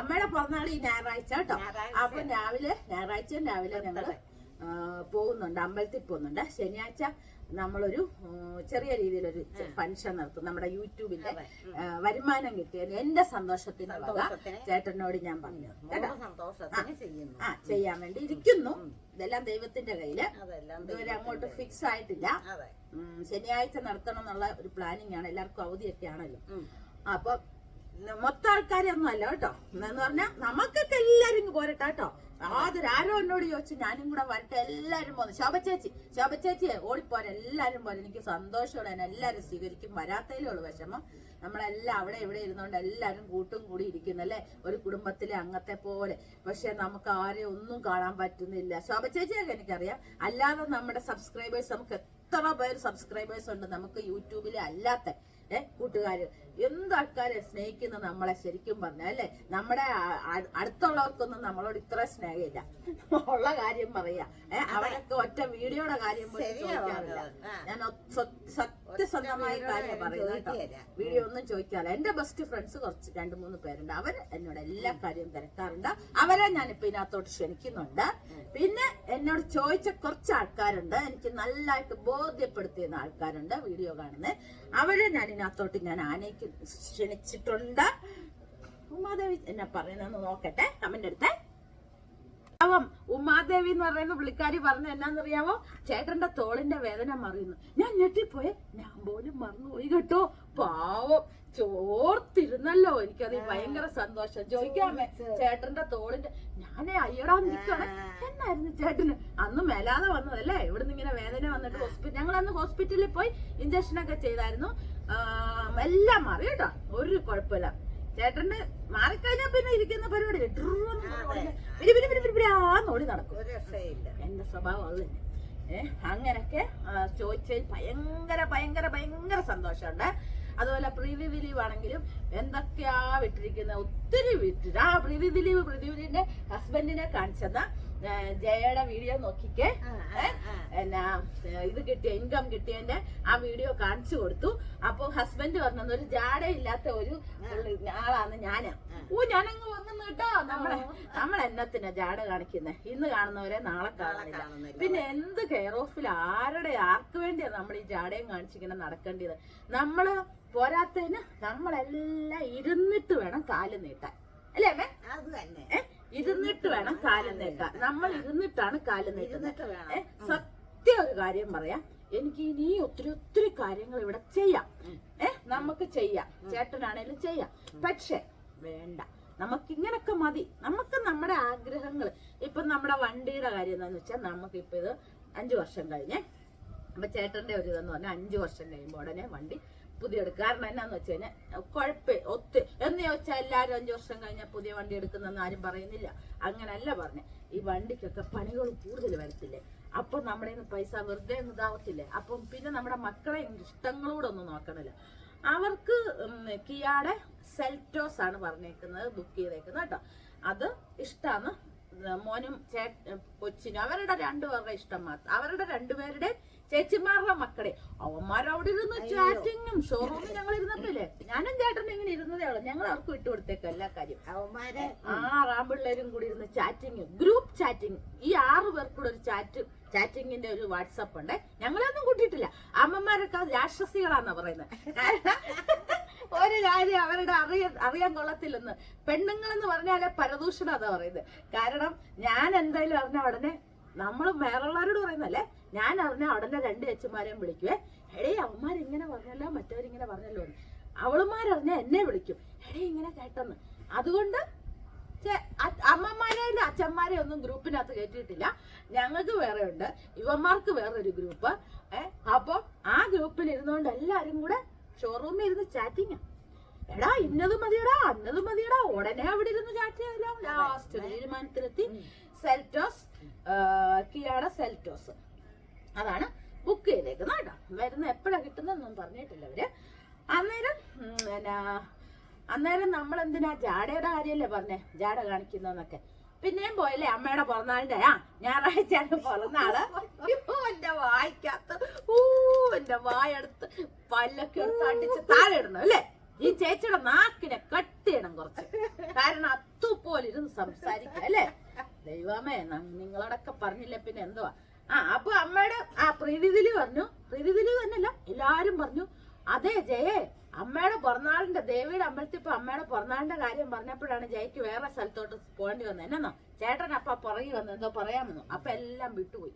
അമ്മയുടെ പിറന്നാൾ ഈ ഞായറാഴ്ച കേട്ടോ. അപ്പൊ രാവിലെ ഞായറാഴ്ച രാവിലെ ഞങ്ങൾ പോകുന്നുണ്ട് അമ്പലത്തിൽ പോകുന്നുണ്ട്. ശനിയാഴ്ച നമ്മളൊരു ചെറിയ രീതിയിലൊരു ഫംഗ്ഷൻ നടത്തും. നമ്മുടെ യൂട്യൂബിന്റെ വരുമാനം കിട്ടിയത് എന്റെ സന്തോഷത്തിന് ചേട്ടനോട് ഞാൻ പറഞ്ഞു. ആ ചെയ്യാൻ വേണ്ടി ഇരിക്കുന്നു. ഇതെല്ലാം ദൈവത്തിന്റെ കയ്യിൽ. ഇതുവരെ അങ്ങോട്ട് ഫിക്സ് ആയിട്ടില്ല. ശനിയാഴ്ച നടത്തണം എന്നുള്ള ഒരു പ്ലാനിങ് ആണ്. എല്ലാവർക്കും അവധിയൊക്കെ ആണല്ലോ. അപ്പൊ മൊത്തം ആൾക്കാരെ ഒന്നും അല്ല കേട്ടോ. എന്ന് പറഞ്ഞാൽ നമുക്കൊക്കെ എല്ലാരും പോരട്ടെ കേട്ടോ. യാതൊരു ആരോ എന്നോട് ചോദിച്ചു ഞാനും കൂടെ വരട്ടെ എല്ലാരും പോന്നു ശോഭ ചേച്ചി ശോഭ ചേച്ചിയെ ഓടിപ്പോരെ എല്ലാരും പോലെ എനിക്ക് സന്തോഷമുള്ള എന്നെ എല്ലാരും സ്വീകരിക്കും. വരാത്തേലേ ഉള്ളു വിഷമം. നമ്മളെല്ലാം അവിടെ ഇവിടെ ഇരുന്നോണ്ട് എല്ലാരും കൂട്ടും കൂടി ഇരിക്കുന്നല്ലേ ഒരു കുടുംബത്തിലെ അംഗത്തെ പോലെ. പക്ഷെ നമുക്ക് ആരെയും ഒന്നും കാണാൻ പറ്റുന്നില്ല. ശോഭ ചേച്ചിയൊക്കെ എനിക്കറിയാം. അല്ലാതെ നമ്മുടെ സബ്സ്ക്രൈബേഴ്സ് നമുക്ക് എത്ര പേര് സബ്സ്ക്രൈബേഴ്സ് ഉണ്ട്? നമുക്ക് യൂട്യൂബിലെ അല്ലാത്ത ഏഹ് കൂട്ടുകാര്. എന്ത് ആൾക്കാരെ സ്നേഹിക്കുന്ന നമ്മളെ ശരിക്കും പറഞ്ഞാൽ അല്ലെ? നമ്മുടെ അടുത്തുള്ളവർക്കൊന്നും നമ്മളോട് ഇത്ര സ്നേഹമില്ല. ഉള്ള കാര്യം പറയാ. ഏ അവരൊക്കെ ഒറ്റ വീഡിയോയുടെ കാര്യം പോലും ചോദിക്കാറില്ല. ഞാൻ സത്യം സത്യസന്ധമായ കാര്യം പറയുന്നത് കേട്ടോ വീഡിയോ ഒന്നും ചോദിക്കാറില്ല. എന്റെ ബെസ്റ്റ് ഫ്രണ്ട്സ് കുറച്ച് രണ്ട് മൂന്ന് പേരുണ്ട്. അവർ എന്നോട് എല്ലാ കാര്യവും തിരക്കാറുണ്ട്. അവരെ ഞാൻ ഞാനിപ്പോ ഇതിനകത്തോട്ട് ക്ഷണിക്കുന്നുണ്ട്. പിന്നെ എന്നോട് ചോദിച്ച കുറച്ച് ആൾക്കാരുണ്ട്. എനിക്ക് നല്ലതായിട്ട് ബോധ്യപ്പെടുത്തിയ ആൾക്കാരുണ്ട് വീഡിയോ കാണുന്നത് അവരെ ഞാൻ ഇതിനകത്തോട്ട് ഞാൻ ആനയ്ക്ക് ക്ഷണിച്ചിട്ടുണ്ട്. ഉമാദേവി എന്നാ പറയുന്നതെന്ന് നോക്കട്ടെ കമന്റ് എടുത്തേ. പാവം ഉമാദേവി എന്ന് പറയുന്ന പുള്ളിക്കാരി പറഞ്ഞു എന്നാന്നറിയാവോ? ചേട്ടന്റെ തോളിന്റെ വേദന മറിയുന്നു. ഞാൻ ഞെട്ടിപ്പോയെ ഞാൻ പോലും മറന്നുപോയി കേട്ടോ. പാവം ചോർത്തിരുന്നല്ലോ. എനിക്കത് ഭയങ്കര സന്തോഷം. ചോദിക്കാമേ ചേട്ടന്റെ തോളിന്റെ ഞാനേ അയ്യടാ നിൽക്കണേ എന്നായിരുന്നു ചേട്ടന്? അന്ന് മേലാതെ വന്നതല്ലേ? ഇവിടുന്ന് ഇങ്ങനെ വേദന വന്നിട്ട് ഹോസ്പിറ്റൽ ഞങ്ങൾ അന്ന് ഹോസ്പിറ്റലിൽ പോയി ഇഞ്ചക്ഷൻ ഒക്കെ ചെയ്തായിരുന്നു. എല്ലാം മാറി കേട്ടോ. ഒരു കുഴപ്പമില്ല. ചേട്ടന് മാറിക്കഴിഞ്ഞാൽ പിന്നെ ഇരിക്കുന്ന പരിപാടി ഓടി നടക്കും. എന്റെ സ്വഭാവം അത് തന്നെ. ഏഹ് അങ്ങനൊക്കെ ആ, ചോദിച്ചതിൽ ഭയങ്കര ഭയങ്കര ഭയങ്കര സന്തോഷമുണ്ട്. അതുപോലെ പ്രിവി ദിലീപ് ആണെങ്കിലും എന്തൊക്കെയാ വിട്ടിരിക്കുന്ന? ഒത്തിരി വിട്ടിട്ട് ആ പ്രിവി ദിലീപ് പ്രീവി ദിലീപിന്റെ ഹസ്ബൻഡിനെ കാണിച്ചെന്ന ജയയുടെ വീഡിയോ നോക്കിക്കേ. എന്നാ ഇത് കിട്ടിയ ഇൻകം കിട്ടിയതിന്റെ ആ വീഡിയോ കാണിച്ചു കൊടുത്തു. അപ്പൊ ഹസ്ബൻഡ് പറഞ്ഞത് ഒരു ജാടയില്ലാത്ത ഒരു ഉള്ള- ആളാണ് ഞാൻ. ഓ ഞാനങ്ങ് വന്നു കേട്ടോ. നമ്മളെ നമ്മൾ എന്നത്തിനാ ജാട കാണിക്കുന്നത് ഇന്ന് കാണുന്നവരെ നാളെ കാണുന്നില്ല. പിന്നെ എന്ത് കെയർ ഓഫിൽ ആരുടെ ആർക്ക് വേണ്ടിയാ നമ്മൾ ഈ ജാടയും കാണിച്ചിങ്ങനെ നടക്കേണ്ടത്? നമ്മൾ പോരാത്തതിന് നമ്മളെല്ലാം ഇരുന്നിട്ട് വേണം കാൽ നീട്ടാൻ. അല്ലേ അമ്മേ? അത് തന്നെ. ഏ? ഇരുന്നിട്ട് വേണം കാൽ നീട്ടാൻ. നമ്മൾ ഇരുന്നിട്ടാണ് കാൽ നീട്ടുന്നത്? സത്യം ഒരു കാര്യം പറയാം. എനിക്ക് ഇനി ഒത്തിരി ഒത്തിരി കാര്യങ്ങൾ ഇവിടെ ചെയ്യാം. ഏ നമുക്ക് ചെയ്യാം. ചേട്ടനാണേലും ചെയ്യാം. പക്ഷെ വേണ്ട. നമുക്ക് ഇങ്ങനൊക്കെ മതി. നമുക്ക് നമ്മുടെ ആഗ്രഹങ്ങൾ. ഇപ്പൊ നമ്മുടെ വണ്ടിയുടെ കാര്യം എന്താന്ന് വെച്ചാൽ നമുക്ക് ഇപ്പൊ ഇത് അഞ്ചു വർഷം കഴിഞ്ഞേ. അപ്പൊ ചേട്ടന്റെ ഒരു ഇതെന്ന് പറഞ്ഞാൽ അഞ്ചു വർഷം കഴിയുമ്പോൾ ഉടനെ വണ്ടി പുതിയ എടുക്കുക കാരണം എന്നാന്ന് വെച്ച് കഴിഞ്ഞാൽ കുഴപ്പ ഒത്ത് എന്ന് ചോദിച്ചാൽ എല്ലാവരും അഞ്ചു വർഷം കഴിഞ്ഞാൽ പുതിയ വണ്ടി എടുക്കുന്നെന്ന് ആരും പറയുന്നില്ല. അങ്ങനല്ല പറഞ്ഞെ. ഈ വണ്ടിക്കൊക്കെ പണികൾ കൂടുതൽ വരത്തില്ലേ? അപ്പൊ നമ്മുടെ പൈസ വെറുതെ ഒന്നും ഇതാവത്തില്ലേ? അപ്പം പിന്നെ നമ്മുടെ മക്കളെ ഇഷ്ടങ്ങളോടെ ഒന്നും നോക്കണില്ല. അവർക്ക് കിയാടെ സെൽറ്റോസ് ആണ് പറഞ്ഞേക്കുന്നത് ബുക്ക് ചെയ്തേക്കുന്നത് കേട്ടോ. അത് ഇഷ്ടാണ് മോനും ചേ കൊച്ചിനും അവരുടെ രണ്ടുപേരുടെ ഇഷ്ടം മാത്രം. അവരുടെ രണ്ടുപേരുടെ ചേച്ചിമാരുടെ മക്കളെ. അവന്മാരവിടെ ഇരുന്ന് ചാറ്റിങ്ങും ഷോറൂമിൽ ഞങ്ങൾ ഇരുന്നപ്പോലേ ഞാനും ചേട്ടനും ഇങ്ങനെ ഇരുന്നതേ ഉള്ളൂ. ഞങ്ങൾ അവർക്ക് വിട്ടുകൊടുത്തേക്കും എല്ലാ കാര്യം അവന്മാരെ ആറ് ആമ്പിള്ളേരും കൂടി ഇരുന്ന് ചാറ്റിങ് ഗ്രൂപ്പ് ചാറ്റിങ് ഈ ആറ് പേർക്കൂടെ ഒരു ചാറ്റ് ചാറ്റിങ്ങിന്റെ ഒരു വാട്സപ്പ് ഉണ്ട്. ഞങ്ങളൊന്നും കൂട്ടിയിട്ടില്ല. അമ്മമാരൊക്കെ രാക്ഷസികളാന്നാ പറയുന്നത് ഒരു കാര്യം അവരുടെ അറിയ അറിയാൻ കൊള്ളത്തില്ലെന്ന്. പെണ്ണുങ്ങൾ എന്ന് പറഞ്ഞാലേ പരദൂഷണം അതാ പറയുന്നത്. കാരണം ഞാൻ എന്തായാലും അറിഞ്ഞ ഉടനെ നമ്മൾ വേറുള്ളവരോട് പറയുന്നല്ലേ ഞാൻ അറിഞ്ഞ ഉടനെ രണ്ട് അച്ഛന്മാരെയും വിളിക്കുവേ. എടേ അവന്മാർ ഇങ്ങനെ പറഞ്ഞല്ലോ മറ്റവരിങ്ങനെ പറഞ്ഞല്ലോ എന്ന്. അവളുമാരറിഞ്ഞ എന്നെ വിളിക്കും. എടേ ഇങ്ങനെ കേട്ടെന്ന്. അതുകൊണ്ട് അമ്മമാരെയും അച്ഛന്മാരെ ഒന്നും ഗ്രൂപ്പിനകത്ത് കയറ്റിയിട്ടില്ല ഞങ്ങൾക്ക് വേറെ ഉണ്ട് യുവന്മാർക്ക് വേറൊരു ഗ്രൂപ്പ്. ഏഹ് അപ്പൊ ആ ഗ്രൂപ്പിൽ ഇരുന്നുകൊണ്ട് എല്ലാരും കൂടെ ഷോറൂമിൽ ഇരുന്ന് ചാറ്റിങ് എടാ ഇന്നത് മതിയടാ അന്നത് മതിയടാ. ഉടനെ അവിടെ ഇരുന്ന് ചാറ്റ് ലാസ്റ്റ് തീരുമാനത്തിലെത്തി. സെൽറ്റോസ് കിയാട സെൽറ്റോസ് അതാണ് ബുക്ക് ചെയ്തേക്കുന്നത് കേട്ടോ വരുന്ന എപ്പോഴാ കിട്ടുന്നതെന്നൊന്നും പറഞ്ഞിട്ടില്ല അവർ അന്നേരം പിന്നെ അന്നേരം നമ്മൾ എന്തിനാ ജാടയുടെ കാര്യല്ലേ പറഞ്ഞേ? ജാട കാണിക്കുന്നന്നൊക്കെ പിന്നെയും പോയല്ലേ അമ്മയുടെ പിറന്നാളിന്റെ ആ ഞായറാഴ്ചയാണ് പിറന്നാൾ. എന്റെ വായിക്കാത്ത ഊ എന്റെ വായെടുത്ത് പല്ലൊക്കെ എടുത്ത് അടിച്ച് താഴെ ഇടണം അല്ലേ? ഈ ചേച്ചിയുടെ നാക്കിനെ കട്ടിയിടണം കുറച്ച്. കാരണം അത്തുപോലെ ഇരുന്ന് സംസാരിക്കുക അല്ലേ? ദൈവമേ നിങ്ങളോടൊക്കെ പറഞ്ഞില്ല പിന്നെ എന്തുവാ? ആ അപ്പൊ അമ്മയുടെ ആ പ്രീതിദിലി പറഞ്ഞു. പ്രീതിദിലി തന്നെയല്ല എല്ലാരും പറഞ്ഞു അതെ ജയേ അമ്മയുടെ പിറന്നാളിന്റെ ദേവിയുടെ അമ്പലത്തിൽ ഇപ്പൊ അമ്മയുടെ പിറന്നാളിന്റെ കാര്യം പറഞ്ഞപ്പോഴാണ് ജയക്ക് വേറെ സ്ഥലത്തോട്ട് പോകേണ്ടി വന്നത്. എന്നാന്നോ? ചേട്ടൻ അപ്പ പുറകെ വന്നു എന്തോ പറയാമെന്നു അപ്പൊ എല്ലാം വിട്ടുപോയി.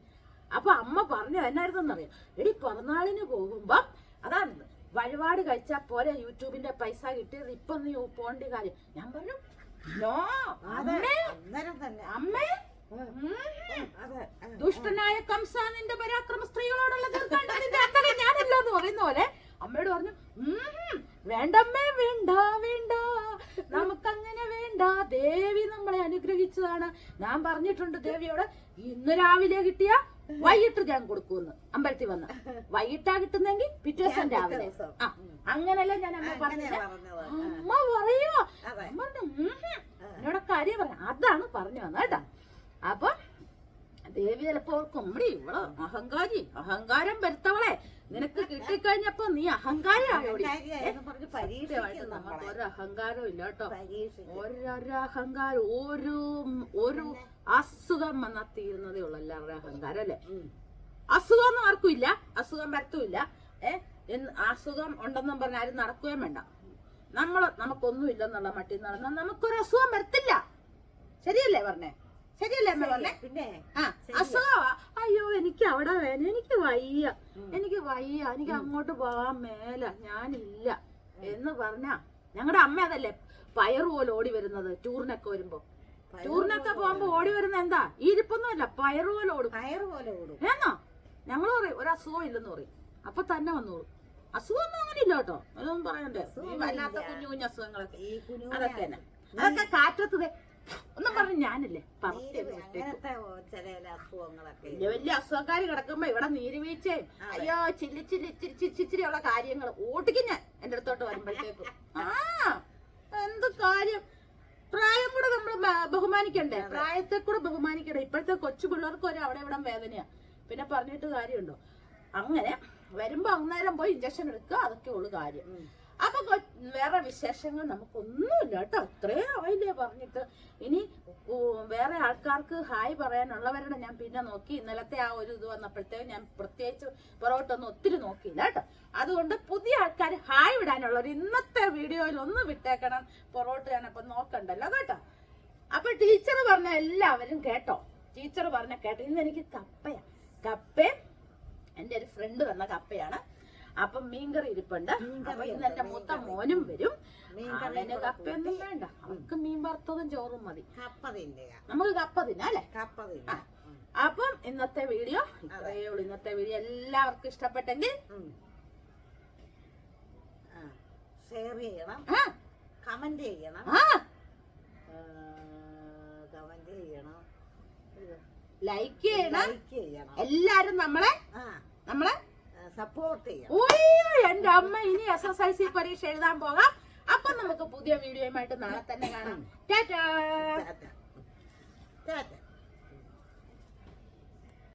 അപ്പൊ അമ്മ പറഞ്ഞു എന്നായിരുന്നെന്നറിയാം എടി പിറന്നാളിന് പോകുമ്പോ അതാണ് വഴിപാട് കഴിച്ചാൽ പോരെ യൂട്യൂബിന്റെ പൈസ കിട്ടിയത് ഇപ്പൊ നീ പോണ്ടി കാര്യം. ഞാൻ പറഞ്ഞു നോ അമ്മേ ദുഷ്ടനായ കംസ നിന്റെ പരാക്രമ സ്ത്രീകളോടുള്ള തീർക്കാണ്ട് നിന്റെ അത്തരം ഞാനല്ലോ എന്ന് പറയുന്ന പോലെ അമ്മയോട് പറഞ്ഞു "ഉം, വേണ്ടമ്മേ വേണ്ട വേണ്ട. നമുക്കങ്ങനെ വേണ്ട. ദേവി നമ്മളെ അനുഗ്രഹിച്ചതാണ്. ഞാൻ പറഞ്ഞിട്ടുണ്ട് ദേവിയോട് ഇന്ന് രാവിലെ കിട്ടിയ വൈകിട്ട് ഞാൻ കൊടുക്കുമെന്ന്. അമ്പലത്തിൽ വന്ന്. വൈകിട്ടാ കിട്ടുന്നെങ്കിൽ പിറ്റേ ദിവസം രാവിലെ. ആ അങ്ങനല്ലേ ഞാൻ അമ്മ പറഞ്ഞത്? അമ്മ പറയുവാ? അതെ. പറഞ്ഞു "ഉം ഹും." എന്നോട് കാര്യം പറഞ്ഞു അതാണ് പറഞ്ഞു വന്നത് കേട്ടോ. അപ്പൊ ദേവി ചിലപ്പോ കുമ്പടി ഇവൾ അഹങ്കാരി അഹങ്കാരം വരുത്തവളെ. നിനക്ക് കിട്ടിക്കഴിഞ്ഞപ്പോ നീ നമുക്ക് ഒരു അഹങ്കാരവും ഇല്ല കേട്ടോ. ഓരോരോ അഹങ്കാരം ഒരു ഒരു അസുഖം വന്നാൽ തീരുന്നതേ ഉള്ളൂ എല്ലാവരുടെ അഹങ്കാരം അല്ലെ? അസുഖം അസുഖമൊന്നും ആർക്കും ഇല്ല. അസുഖം വരത്തുമില്ല ഏഹ് അസുഖം ഉണ്ടെന്നും പറഞ്ഞ ആരും നടക്കുകയും വേണ്ട. നമ്മൾ നമുക്കൊന്നും ഇല്ലെന്നുള്ള മട്ടിൽ നടന്നാൽ നമുക്കൊരു അസുഖം വരത്തില്ല. ശരിയല്ലേ പറഞ്ഞേ? ശരിയല്ലേ അമ്മ പറഞ്ഞേ? പിന്നെ ആ അസുഖമാ അയ്യോ എനിക്ക് അവിടെ വേന എനിക്ക് വയ്യ. എനിക്ക് വയ്യ. എനിക്ക് അങ്ങോട്ട് പോകാൻ മേല. ഞാനില്ല. എന്ന് പറഞ്ഞ ഞങ്ങളുടെ അമ്മ അതല്ലേ പയറ് പോലെ ഓടി വരുന്നത് ടൂറിനൊക്കെ വരുമ്പോ. ടൂറിനൊക്കെ പോകുമ്പോ ഓടി വരുന്ന എന്താ? ഈ ഇരിപ്പൊന്നുമല്ല പയറ് പോലെ ഓടും. പയർ പോലെ ഓടും. എന്നോ ഞങ്ങൾ പറയും ഒരു അസുഖം ഇല്ലെന്ന് പറയും. അപ്പൊ തന്നെ വന്നോളൂ. അസുഖമൊന്നും അങ്ങനെ ഇല്ല കേട്ടോ. അതൊന്നും പറയണ്ടേ. വല്ലാത്ത കുഞ്ഞു കുഞ്ഞു അസുഖങ്ങളൊക്കെ. അതൊക്കെ തന്നെ. അതൊക്കെ കാറ്റത്ത് ഒന്നും പറഞ്ഞു ഞാനല്ലേ? വലിയ വലിയ അസുഖക്കാർ കിടക്കുമ്പോ ഇവിടെ നീരുവീഴ്ചേ. അയ്യോ ചില്ലി ചില്ലി ഇച്ചിരി ഉള്ള കാര്യങ്ങൾ ഓട്ടിക്കും ഞാൻ എന്റെ അടുത്തോട്ട് വരുമ്പോഴത്തേക്കും. ആ എന്ത് കാര്യം? പ്രായം കൂടെ നമ്മൾ ബഹുമാനിക്കണ്ടേ? പ്രായത്തെ കൂടെ ബഹുമാനിക്കണ്ടേ? ഇപ്പോഴത്തെ കൊച്ചു പിള്ളേർക്ക് ഒരു അവിടെ ഇവിടെ വേദനയാ. പിന്നെ പറഞ്ഞിട്ട് കാര്യമുണ്ടോ? അങ്ങനെ വരുമ്പോ അന്നേരം പോയി ഇഞ്ചക്ഷൻ എടുക്കുക അതൊക്കെ ഉള്ളു കാര്യം. അപ്പൊ വേറെ വിശേഷങ്ങൾ നമുക്കൊന്നുമില്ല കേട്ടോ. അത്രേ ആയില്ലേ പറഞ്ഞിട്ട്. ഇനി വേറെ ആൾക്കാർക്ക് ഹായ് പറയാനുള്ളവരുടെ ഞാൻ പിന്നെ നോക്കി. ഇന്നലത്തെ ആ ഒരു ഇത് വന്നപ്പോഴത്തേക്കും ഞാൻ പ്രത്യേകിച്ച് പുറകോട്ടൊന്നും ഒത്തിരി നോക്കിയില്ല കേട്ടോ. അതുകൊണ്ട് പുതിയ ആൾക്കാർ ഹായ് വിടാനുള്ളവർ ഇന്നത്തെ വീഡിയോയിൽ ഒന്ന് വിട്ടേക്കണം. പുറകോട്ട് ഞാനപ്പൊ നോക്കണ്ടല്ലോ കേട്ടോ. അപ്പൊ ടീച്ചർ പറഞ്ഞ എല്ലാവരും കേട്ടോ. ടീച്ചർ പറഞ്ഞ കേട്ടോ. ഇന്ന് എനിക്ക് കപ്പയാ. കപ്പ എന്റെ ഒരു ഫ്രണ്ട് വന്ന കപ്പയാണ്. അപ്പൊ മീൻകറി ഇരിപ്പുണ്ട്. അപ്പൊ ഇന്ന് എന്റെ മൂത്ത മോനും വരും. അവന് കപ്പയൊന്നും വേണ്ട. അവർക്ക് മീൻ വറുത്തതും ചോറും മതി. നമുക്ക് കപ്പ തിന്നാം അല്ലേ? കപ്പ തിന്ന അപ്പം ഇന്നത്തെ വീഡിയോ ഇത്രയേ ഉള്ളൂ. ഇന്നത്തെ വീഡിയോ എല്ലാവർക്കും ഇഷ്ടപ്പെട്ടെങ്കിൽ ഷെയർ ചെയ്യണം. കമന്റ് ചെയ്യണം. കമന്റ് ചെയ്യണം. ലൈക്ക് ചെയ്യണം. ലൈക്ക് ചെയ്യണം. എല്ലാരും നമ്മളെ നമ്മളെ സപ്പോർട്ട് ചെയ്യാം. ഉയ്യോ, എന്റെ അമ്മ ഇനി എസ് എസ് എൽ സി പരീക്ഷ എഴുതാൻ പോകാം. അപ്പൊ നമുക്ക് പുതിയ വീഡിയോയുമായിട്ട് നാളെ തന്നെ കാണാം. ടാറ്റാ. ടാറ്റ.